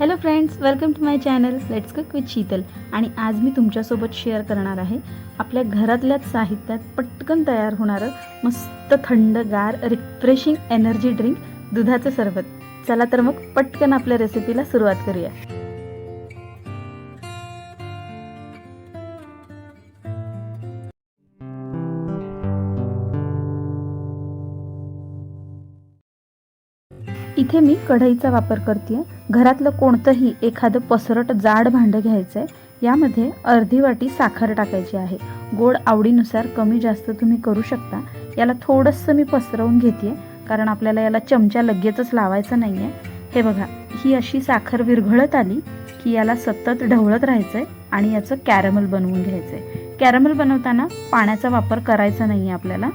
Hello friends welcome to my channel let's cook with Sheetal आणि आज मी तुमच्यासोबत share करणार आहे आपल्या घरातल्याच साहित्यात पटकन तयार होणारं मस्त थंडगार रिफ्रेशिंग एनर्जी ड्रिंक दुधाचं सरबत. चला तर मग पटकन आपल्या रेसिपीला सुरुवात करूया. इथे मी कढईचा वापर करते घरातलं कोणतंही एखादं पसरट जाड भांडं घ्यायचं आहे यामध्ये अर्धी वाटी साखर टाकायची आहे. गोड आवडीनुसार कमी जास्त तुम्ही करू शकता. याला थोडंसं मी पसरवून घेते कारण आपल्याला याला चमचा लगेचच लावायचा नाही आहे हे बघा ही अशी साखर विरघळत आली की याला सतत ढवळत राहायचं आहे आणि याचं कॅरमल बनवून घ्यायचं आहे कॅरमल बनवताना पाण्याचा वापर करायचा नाही आहे आपल्याला.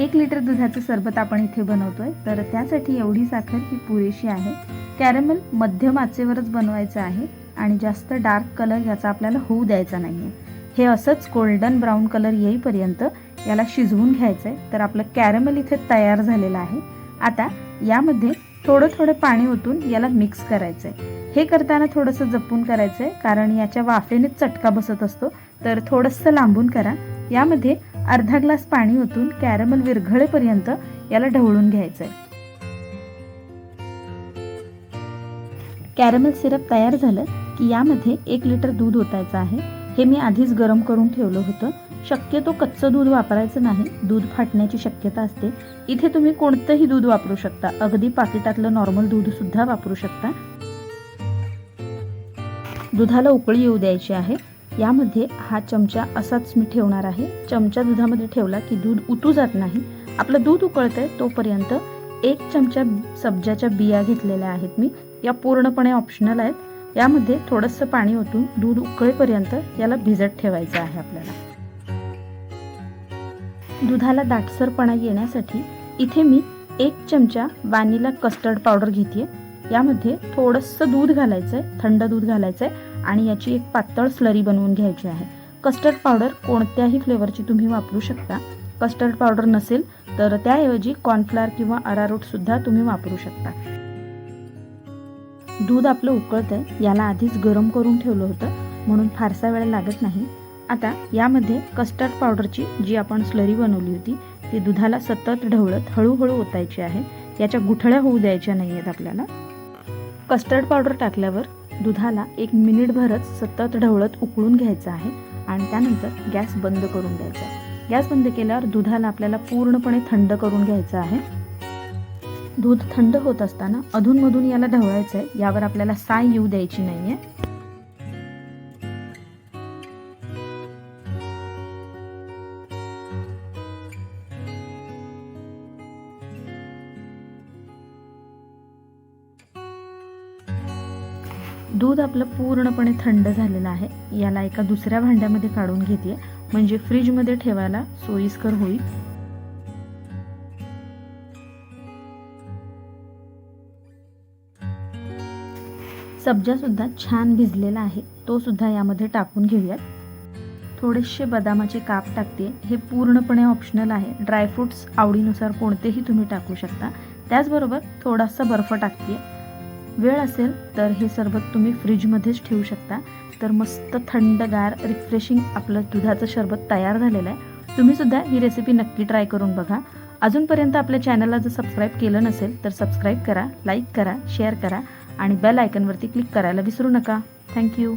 एक लिटर दुधाचं सरबत आपण इथे बनवतो आहे तर त्यासाठी एवढी साखर ही पुरेशी आहे. कॅरमल मध्यम आचेवरच बनवायचं आहे आणि जास्त डार्क कलर याचा आपल्याला होऊ द्यायचा नाही आहे हे असंच गोल्डन ब्राऊन कलर येईपर्यंत याला शिजवून घ्यायचं आहे तर आपलं कॅरमल इथे तयार झालेलं आहे. आता यामध्ये थोडं थोडं पाणी ओतून याला मिक्स करायचं आहे हे करताना थोडंसं जपून करायचं आहे कारण याच्या वाफेनेच चटका बसत असतो. तर थोडंसं लांबून करा. यामध्ये अर्धा ग्लास पाणी ओतून कॅरमल विरघळेपर्यंत याला ढवळून घ्यायचं आहे कॅरमल सिरप तयार झालं की यामध्ये एक लिटर दूध ओतायचं आहे. हे मी आधीच गरम करून ठेवलं होतं. शक्यतो कच्चं दूध वापरायचं नाही दूध फाटण्याची शक्यता असते. इथे तुम्ही कोणतंही दूध वापरू शकता. अगदी पाकिटातलं नॉर्मल दूध सुद्धा वापरू शकता. दुधाला उकळी येऊ द्यायची आहे. यामध्ये हा चमचा असाच मी ठेवणार आहे. चमचा दुधामध्ये ठेवला की दूध उतू जात नाही. आपलं दूध उकळतंय तोपर्यंत एक चमचा सब्जाच्या बिया घेतलेल्या आहेत मी. या पूर्णपणे ऑप्शनल आहेत. यामध्ये थोडंसं पाणी ओतून दूध उकळेपर्यंत याला भिजत ठेवायचं आहे आपल्याला. दुधाला दाटसरपणा येण्यासाठी इथे मी एक चमचा वॅनिला कस्टर्ड पावडर घेते यामध्ये थोडंसं दूध घालायचं आहे थंड दूध घालायचं आहे आणि याची एक पातळ स्लरी बनवून घ्यायची आहे. कस्टर्ड पावडर कोणत्याही फ्लेवरची तुम्ही वापरू शकता. कस्टर्ड पावडर नसेल तर त्याऐवजी कॉर्नफ्लार किंवा अरारोटसुद्धा तुम्ही वापरू शकता. दूध आपलं उकळतं याला आधीच गरम करून ठेवलं होतं म्हणून फारसा वेळ लागत नाही. आता यामध्ये कस्टर्ड पावडरची जी आपण स्लरी बनवली होती ती दुधाला सतत ढवळत हळूहळू ओतायची आहे. याच्या गुठळ्या होऊ द्यायच्या नाही आहेत आपल्याला. कस्टर्ड पावडर टाकल्यावर दुधाला एक मिनिटभरच सतत ढवळत उकळून घ्यायचं आहे आणि त्यानंतर गॅस बंद करून द्यायचा आहे. गॅस बंद केल्यावर दुधाला आपल्याला पूर्णपणे थंड करून घ्यायचं आहे. दूध थंड होत असताना अधूनमधून याला ढवळायचं आहे यावर आपल्याला साय येऊ द्यायची नाही आहे दूध आपलं पूर्णपणे थंड झालेलं आहे. याला एका दुसऱ्या भांड्यामध्ये काढून घेते म्हणजे फ्रीजमध्ये ठेवायला सोयीस्कर होईल. सब्जासुद्धा छान भिजलेला आहे. तो सुद्धा यामध्ये टाकून घेऊयात. थोडेसे बदामाचे काप टाकते. हे पूर्णपणे ऑप्शनल आहे. ड्रायफ्रुट्स आवडीनुसार कोणतेही तुम्ही टाकू शकता. त्याचबरोबर थोडासा बर्फ टाकते. वेळ असेल तर हे सरबत तुम्ही फ्रीजमध्येच ठेवू शकता. तर मस्त थंडगार रिफ्रेशिंग आपलं दुधाचं सरबत तयार झालेलं आहे. तुम्हीसुद्धा ही रेसिपी नक्की ट्राय करून बघा. अजूनपर्यंत आपल्या चॅनलला जर सबस्क्राईब केलं नसेल तर सबस्क्राईब करा लाईक करा शेअर करा आणि बेल आयकनवरती क्लिक करायला विसरू नका. थँक्यू